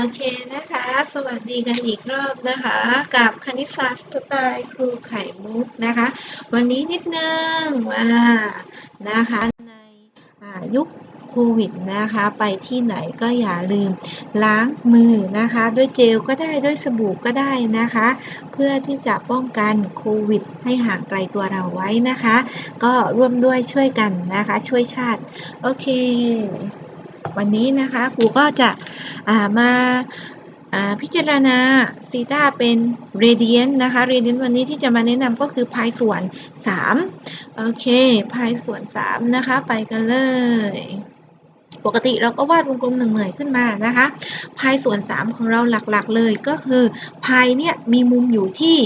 โอเคนะคะ สวัสดีกันอีกรอบนะคะ กับคณิตศาสตร์สไตล์ครูไข่มุกนะคะ วันนี้นิดนึงว่านะคะในยุคโควิดนะคะ ไปที่ไหนก็อย่าลืมล้างมือนะคะ ด้วยเจลก็ได้ด้วยสบู่ก็ได้นะคะ เพื่อที่จะป้องกันโควิด ให้ห่างไกลตัวเราไว้นะคะ ก็ร่วมด้วยช่วยกันนะคะ ช่วยชาติ โอเค วันนี้นะคะครูก็จะามาาพิจารณาซีตาเป็นเรเดียนนะคะเรเดียนวันนี้ที่จะมาแนะนำก็คือพายส่วน 3 โอเคพายส่วน 3 นะคะ ไปกันเลย ปกติเราก็วาดวงกลมหนึ่งหนื่อยขึ้นมานะคะพายส่วน 3 ของเราหลักๆเลยก็คือพายเนี่ยมีมุมอยู่ที่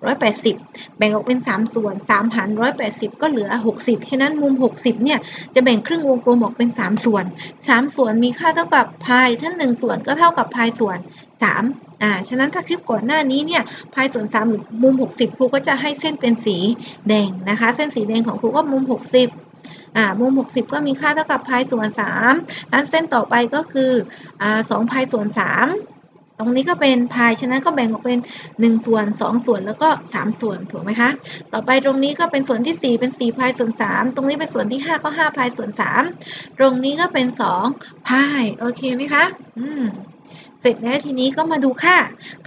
180 แบ่งออกเป็น 3 ส่วน 3 หาร 180 ก็เหลือ 60 ฉะนั้นมุม 60 เนี่ย จะแบ่งครึ่งวงกลมออกเป็น 3 ส่วน 3 ส่วนมีค่าเท่ากับพายถ้า1ส่วนก็เท่ากับพายส่วน 3 อ่า ฉะนั้นถ้าคลิปก่อนหน้านี้เนี่ย พายส่วน 3 หรือมุม 60 ครูก็จะให้เส้นเป็นสีแดงนะคะ เส้นสีแดงของครูก็มุม 60อ่ามุม 60 ก็มีค่าเท่ากับพายส่วน 3 นั้นเส้นต่อไปก็คืออ่า2พายส่วน 3 ตรงนี้ก็เป็นพายฉะนั้นก็แบ่งออกเป็น 1 ส่วน 2 ส่วนแล้วก็ 3 ส่วนถูกไหมคะ ต่อไปตรงนี้ก็เป็นส่วนที่ 4 เป็น4พายส่วน 3 ตรงนี้เป็นส่วนที่ 5 ก็5พายส่วน 3 ตรงนี้ก็เป็น2พายโอเคไหมคะอืมเสร็จแล้วทีนี้ก็มาดูค่า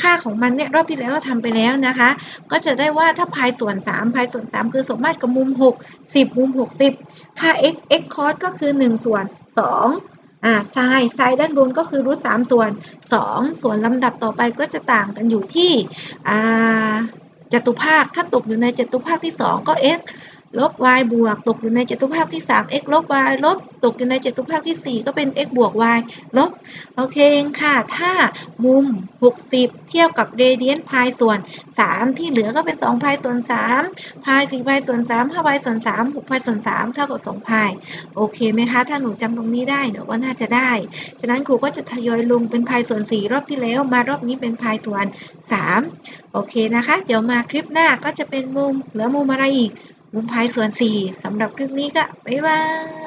ค่าของมันเนี่ยรอบที่แล้วทำไปแล้วนะคะ ก็จะได้ว่าถ้าพายส่วน 3 พายส่วน 3 คือสมมาตรกับมุม 6 10 มุม 60 ค่า x x cos ก็คือ 1 ส่วน 2 อ่าไซน์ไซน์ด้านบนก็คือรูท3ส่วน2ส่วนลำดับต่อไปก็จะต่างกันอยู่ที่อ่าจตุภาคถ้าตกอยู่ในจตุภาคที่ 2 ก็ x ลบ y บวก ตกอยู่ในจตุภาคที่ 3 x ลบ y ลบ ตกอยู่ในจตุภาคที่ 4 ก็เป็น x บวก y ลบ โอเคค่ะ ถ้ามุม 60 เทียบกับเรเดียนพายส่วน 3 ที่เหลือก็เป็น2พายส่วน3พาย4พายส่วน3 5พายส่วน3 6พายส่วน3เท่ากับ2พาย โอเคไหมคะ ถ้าหนูจำตรงนี้ได้เดี๋ยวก็น่าจะได้ ฉะนั้นครูก็จะทยอยลงเป็นพายส่วน 4 รอบที่แล้ว มารอบนี้เป็นพายส่วน 3 โอเคนะคะ เดี๋ยวมาคลิปหน้าก็จะเป็นมุมเหลือมุมอะไรอีก มุมพายส่วนสี่สำหรับคลิปนี้ก็บ๊ายบาย